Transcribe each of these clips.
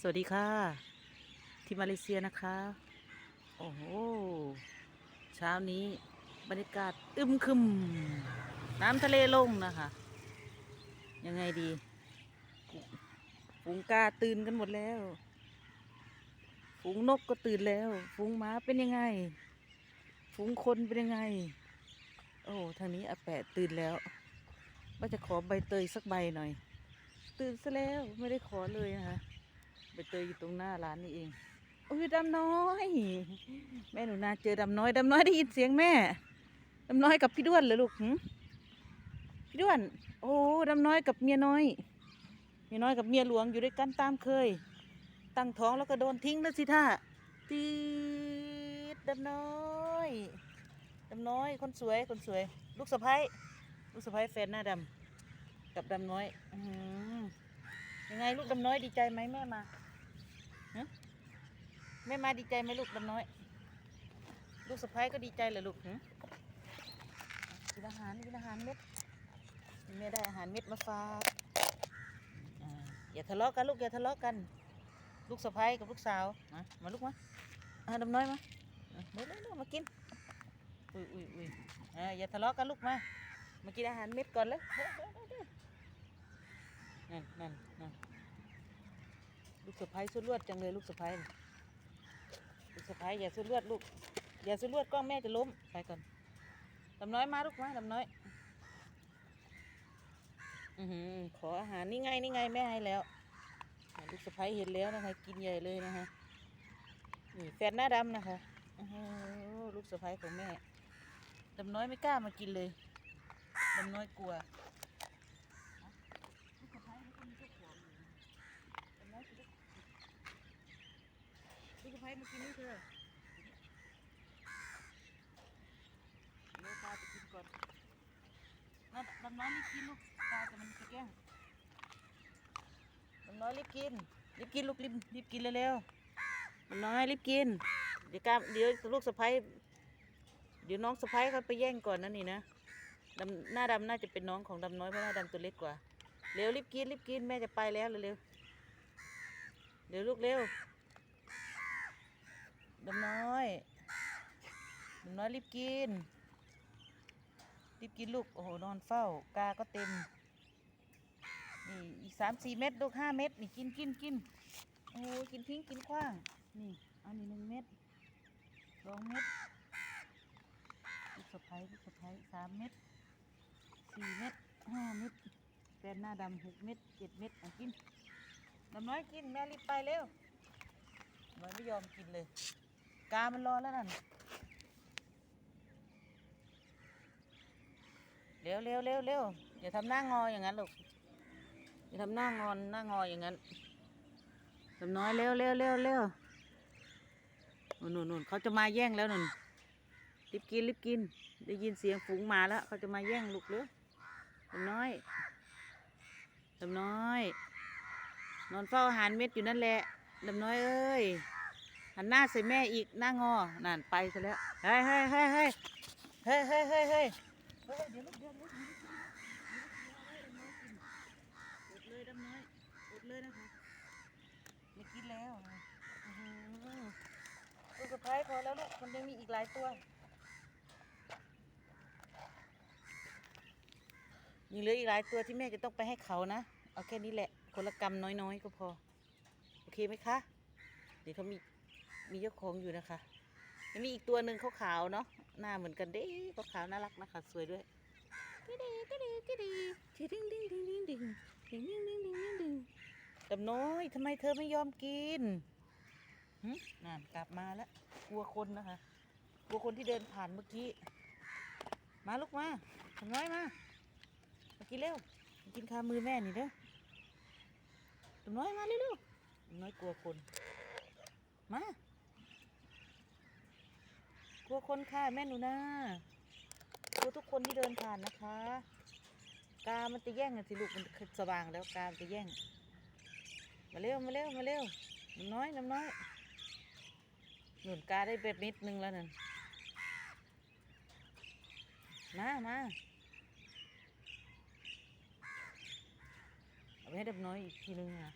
สวัสดีค่ะ ที่มาเลเซียนะคะ โอ้โห เช้านี้บรรยากาศอึมครึม น้ำทะเลลงนะคะ ยังไงดีฝูงกาตื่นกันหมดแล้ว ฝูงนกก็ตื่นแล้ว ฝูงม้าเป็นยังไง ฝูงคนเป็นยังไง โอ้ทางนี้อาแปะตื่นแล้วว่าจะขอใบเตยสักใบหน่อย ตื่นซะแล้วไม่ได้ขอเลยนะคะ ใบเตยอยู่ตรงหน้าร้านนี่เองโอ้ยดำน้อย แม่หนูนาเจอดำน้อยดำน้อยได้ยินเสียงแม่ดำน้อยกับพี่ด้วนเลยลูกพี่ด้วน โอ้ดำน้อยกับเมียน้อยเมียน้อยกับเมียหลวงอยู่ด้วยกันตามเคย ตั้งท้องแล้วก็โดนทิ้งแล้วสิท่าตีดดำน้อยดำน้อยคนสวยคนสวย ลูกสะพ้ยลูกสะพ้ยแฟนหน้าดำกับดำน้อยอยังไงลูกดำน้อยดีใจไหมแม่มา แม่มาดีใจไหมลูกดำน้อย ลูกสะพ้ายก็ดีใจเหรอลูกกินอาหารกินอาหารเม็ดแม่ได้อาหารเม็ดมาฝากอ่าอย่าทะเลาะกันลูกอย่าทะเลาะกัน ลูกสะพ้ายกับลูกสาวมามาลูกมาอ่าดำน้อยมาอะเร็วเร็วเร็วมากินอุ้ยอุ้ยอุ้ยอ่าอย่าทะเลาะกันลูกมามากินอาหารเม็ดก่อนเลยเร็วเร็วเร็วเร็วนั่นนั่นนั่นลูกสะพ้ายสุดลวดจังเลยลูกสะพ้ายน่ะ ลูกสะพ้ายอย่าสุดลวดลูก อย่าสุดลวดกล้องแม่จะล้ม ไปก่อนดำน้อยมาลูกมาดำน้อย อือหือขออาหารนี่ไงนี่ไงแม่ให้แล้ว ลูกสะพ้ายเห็นแล้วนะคะกินใหญ่เลยนะคะนี่แฟนหน้าดำนะคะอื้อหือลูกสะพ้ายของแม่ดำน้อยไม่กล้ามากินเลยดำน้อยกลัว ลูกสะพ้ายมากินนี่เธอเดี๋ยวตาจะกินก่อนนั่นดำน้อยรีบกินลูกตาจะมันจะแกล้งดำน้อยรีบกิน รีบกินลูกรีบรีบกินเร็วๆดำน้อยรีบกิน เดี๋ยวกามเดี๋ยวลูกสะพ้ายเดี๋ยวน้องสะพ้ายเขาไปแย่งก่อนนะนี่นะดำหน้าดำน่าจะเป็นน้องของดำน้อยเพราะหน้าดำตัวเล็กกว่า เร็วรีบกินรีบกินแม่จะไปแล้วเร็วเร็วลูกเร็ว ดำน้อยดำน้อยรีบกิน รีบกินลูก โอ้โห นอนเฝ้ากาก็เต็ม นี่อีกสามสี่เม็ดลูกห้าเม็ดนี่กินกินกินโอ้โหกินทิ้งกินขว้าง นี่ เอานี่หนึ่งเม็ดสองเม็ดลูกสะพ้ายลูกสะพ้ายสามเม็ดสี่เม็ดห้าเม็ดแฟนหน้าดำหกเม็ดเจ็ดเม็ดอะกินน้ำน้อยกินแม่รีบไปเร็วมันไม่ยอมกินเลย กา มันรอแล้วนั่น เร็วเร็วเร็วเร็วอย่าทำหน้างออย่างนั้นลูก อย่าทำหน้างอนหน้างออย่างนั้นน้ำน้อยเร็วเร็วเร็วเร็วนู่นนู่นนู่นเขาจะมาแย่งแล้วนู่นรีบกินรีบกิน ได้ยินเสียงฝูงมาแล้ว เขาจะมาแย่งลูกเลยดำน้อยดำน้อย นอนเฝ้าอาหารเม็ดอยู่นั่นแหละดำน้อยเอ้ย หันหน้าใส่แม่อีกหน้างอนั่นไปซะแล้วเฮ้ยเฮ้ยเฮ้ยเฮ้ยเฮ้ยเฮ้ยเฮ้ยเฮ้ยเฮ้เดี๋ยวลูกเดี๋ยวลูกอดเลยดำน้อยอดเลยนะคะไม่กินแล้วนะอื้อหือลูกสะพ้ายพอแล้วลูกมันยังมีอีกหลายตัวยังเหลืออีกหลายตัวที่แม่จะต้องไปให้เขานะเอาแค่นี้แหละคนละกรรมน้อยๆก็พอ โอเคไหมคะ เดี๋ยวเขามี มีเจ้าของอยู่นะคะยังมีอีกตัวหนึ่งขาวๆเนาะหน้าเหมือนกันเด้ขาวๆน่ารักนะคะสวยด้วยติ๊ดๆติ๊ดๆติ๊ดๆติ๊ดๆติ๊ดๆติ๊ดๆติ๊ดๆติ๊ดๆติ๊ดๆติ๊ดๆติ๊ดๆติ๊ดๆดำน้อยทำไมเธอไม่ยอมกินหึนั่นกลับมาแล้วกลัวคนนะคะกลัวคนที่เดินผ่านเมื่อกี้มาลูกมาทำน้อยมามากินเร็วมากินคามือแม่นี่เด้อตัวน้อยมาเร็วๆตัวน้อยกลัวคนมา กลัวคนค่ะแม่หนูนากลัวทุกคนที่เดินผ่านนะคะ กา มันจะแย่งสิลูกมันสว่างแล้วกา มันจะแย่ง มาเร็วมาเร็วมาเร็วน้ำน้อยน้ำน้อยหนุนกาได้แบบนิดนึงแล้วนั่นมามาเอาไปให้ดับน้อยอีกทีนึงนะ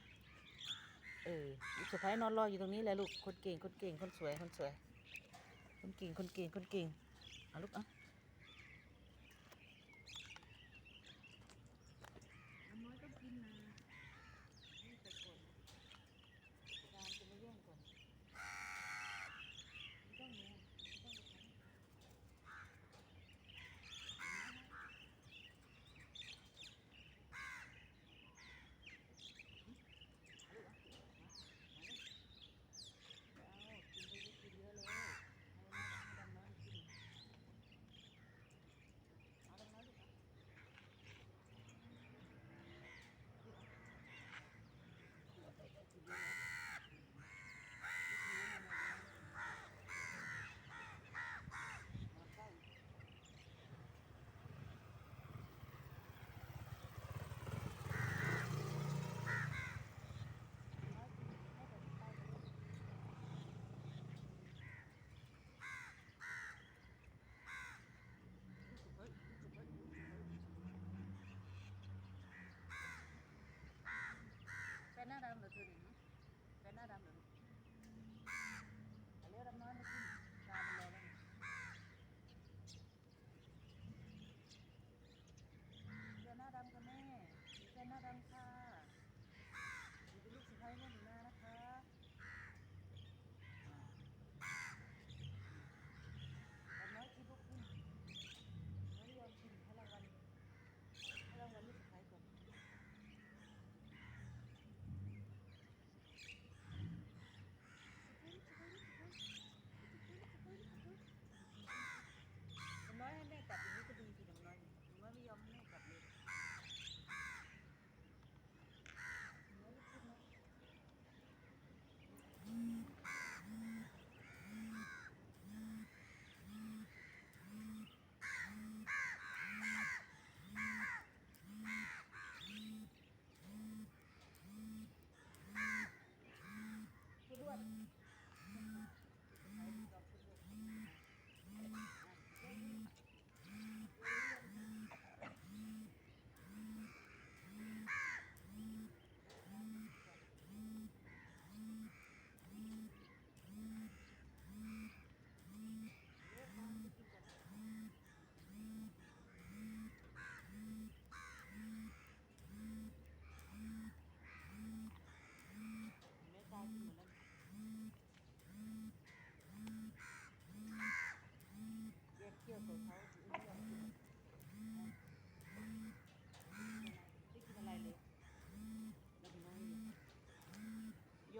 เออสะพ้ายนอนรออยู่ตรงนี้แหละลูกคนเก่งคนเก่งคนสวยคนสวย คนเก่งคนเก่งคนเก่งเอาลูกเอาน้อยต้องกินนะนี่ไปก่อน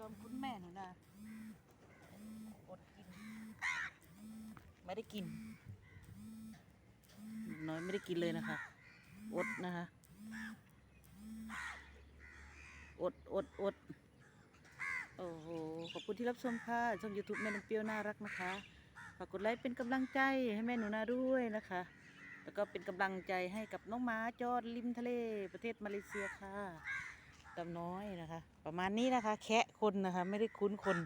อมคุณแม่หนูนะอดกิน ไม่ได้กิน น้อยไม่ได้กินเลยนะคะ อดนะคะ อดอดอดโอ้โห ขอบคุณที่รับชมค่ะช่อง YouTube แม่น้ำเปรี้ยวน่ารักนะคะ ฝากกดไลค์เป็นกำลังใจให้แม่หนูนาด้วยนะคะ แล้วก็เป็นกำลังใจให้กับน้องหม้าจอดริมทะเลประเทศมาเลเซียค่ะำน้อยนะคะ ประมาณนี้นะคะ แคะคนนะคะ ไม่ได้คุ้นคน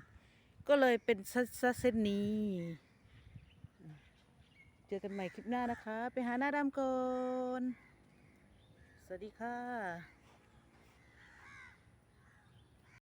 ก็เลยเป็นซะซะเส้นนี้เจอกันใหม่คลิปหน้านะคะ ไปหาหน้าดำก่อน สวัสดีค่ะ